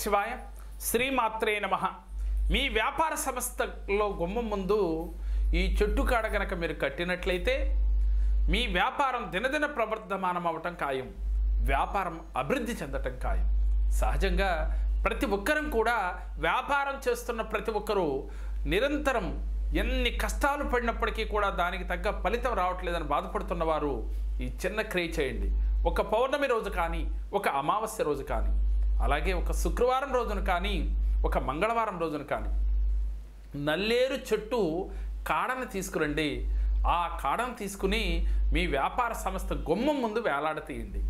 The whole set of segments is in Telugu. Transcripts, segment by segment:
శివాయ శ్రీమాత్రే నమ. మీ వ్యాపార సంస్థలో గుమ్మం ముందు ఈ చెట్టు కాడ గనక మీరు కట్టినట్లయితే మీ వ్యాపారం దినదిన ప్రవర్ధమానం అవటం ఖాయం. వ్యాపారం అభివృద్ధి చెందటం ఖాయం. సహజంగా ప్రతి ఒక్కరం కూడా వ్యాపారం చేస్తున్న ప్రతి ఒక్కరూ నిరంతరం ఎన్ని కష్టాలు పడినప్పటికీ కూడా దానికి తగ్గ ఫలితం రావట్లేదని బాధపడుతున్నవారు ఈ చిన్న క్రియ చేయండి. ఒక పౌర్ణమి రోజు కానీ ఒక అమావాస్య రోజు కానీ అలాగే ఒక శుక్రవారం రోజున కానీ ఒక మంగళవారం రోజున కానీ నల్లేరు చెట్టు కాడను తీసుకురండి. ఆ కాడను తీసుకుని మీ వ్యాపార సంస్థ గుమ్మం ముందు వేలాడతీయండి.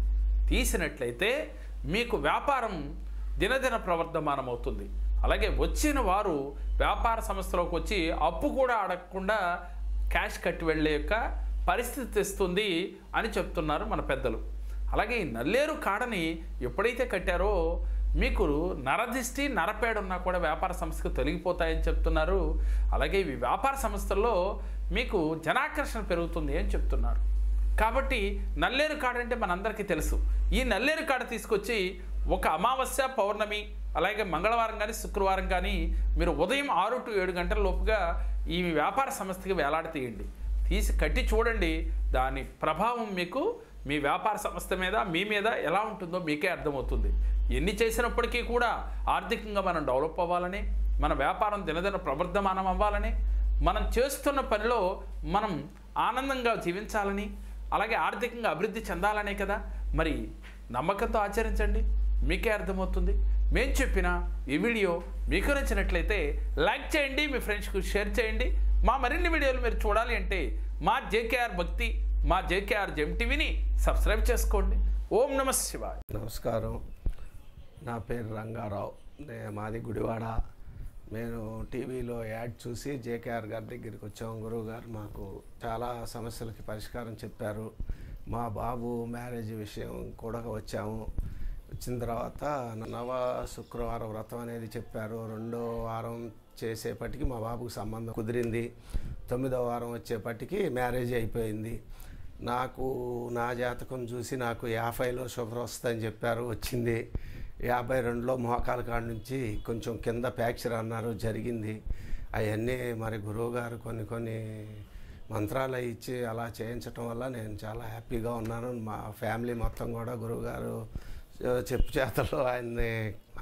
తీసినట్లయితే మీకు వ్యాపారం దినదిన ప్రవర్ధమానం అవుతుంది అలాగే వచ్చిన వారు వ్యాపార సంస్థలోకి వచ్చి అప్పు కూడా అడగకుండా క్యాష్ కట్టి వెళ్ళే యొక్క పరిస్థితి తెస్తుంది అని చెప్తున్నారు మన పెద్దలు. అలాగే ఈ నల్లేరు కాడని ఎప్పుడైతే కట్టారో మీకు నరదిష్టి నరపేడున్నా కూడా వ్యాపార సంస్థకు తొలగిపోతాయని చెప్తున్నారు. అలాగే ఇవి వ్యాపార సంస్థల్లో మీకు జనాకర్షణ పెరుగుతుంది అని చెప్తున్నారు. కాబట్టి నల్లేరు కాడ అంటే మనందరికీ తెలుసు. ఈ నల్లేరు కాడ తీసుకొచ్చి ఒక అమావాస్య పౌర్ణమి అలాగే మంగళవారం కానీ శుక్రవారం కానీ మీరు ఉదయం ఆరు టు ఏడు గంటల లోపుగా ఈ వ్యాపార సంస్థకి వేలాడతీయండి. తీసి కట్టి చూడండి. దాని ప్రభావం మీకు మీ వ్యాపార సంస్థ మీద మీ మీద ఎలా ఉంటుందో మీకే అర్థమవుతుంది. ఎన్ని చేసినప్పటికీ కూడా ఆర్థికంగా మనం డెవలప్ అవ్వాలని మన వ్యాపారం దినదిన ప్రవర్ధమానం అవ్వాలని మనం చేస్తున్న పనిలో మనం ఆనందంగా జీవించాలని అలాగే ఆర్థికంగా అభివృద్ధి చెందాలనే కదా. మరి నమ్మకంతో ఆచరించండి. మీకే అర్థమవుతుంది. మేము చెప్పిన ఈ వీడియో మీకు నచ్చినట్లయితే లైక్ చేయండి మీ ఫ్రెండ్స్కు షేర్ చేయండి. మా మరిన్ని వీడియోలు మీరు చూడాలి అంటే మా జేకేఆర్ భక్తి మా జేకేఆర్ జెమ్ టీవీని సబ్స్క్రైబ్ చేసుకోండి. ఓం నమ శివాయ. నమస్కారం. నా పేరు రంగారావు. నే మాది గుడివాడ. నేను టీవీలో యాడ్ చూసి జేకేఆర్ గారి దగ్గరికి వచ్చాము గురువు గారు మాకు చాలా సమస్యలకి పరిష్కారం చెప్పారు. మా బాబు మ్యారేజ్ విషయం కూడా వచ్చాము. వచ్చిన తర్వాత నవ శుక్రవారం వ్రతం అనేది చెప్పారు. రెండో వారం చేసేపటికి మా బాబుకు సంబంధం కుదిరింది. తొమ్మిదో వారం వచ్చేపటికి మ్యారేజ్ అయిపోయింది. నాకు నా జాతకం చూసి నాకు యాభైలో షుగర్ వస్తుందని చెప్పారు. వచ్చింది. యాభై రెండులో మోకాల కాడ నుంచి కొంచెం కింద ఫ్యాక్చర్ అన్నారు. జరిగింది. అవన్నీ మరి గురువుగారు కొన్ని కొన్ని మంత్రాలు ఇచ్చి అలా చేయించటం వల్ల నేను చాలా హ్యాపీగా ఉన్నాను. మా ఫ్యామిలీ మొత్తం కూడా గురువుగారు చెప్పు చేతల్లో ఆయన్ని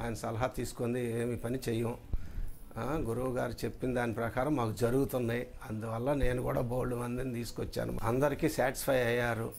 ఆయన సలహా తీసుకుంది ఏమి పని చెయ్యం. గురువు గారు చెప్పిన దాని ప్రకారం మాకు జరుగుతున్నాయి. అందువల్ల నేను కూడా బోల్డ్ మందిని తీసుకొచ్చాను. అందరికీ సాటిస్ఫై అయ్యారు.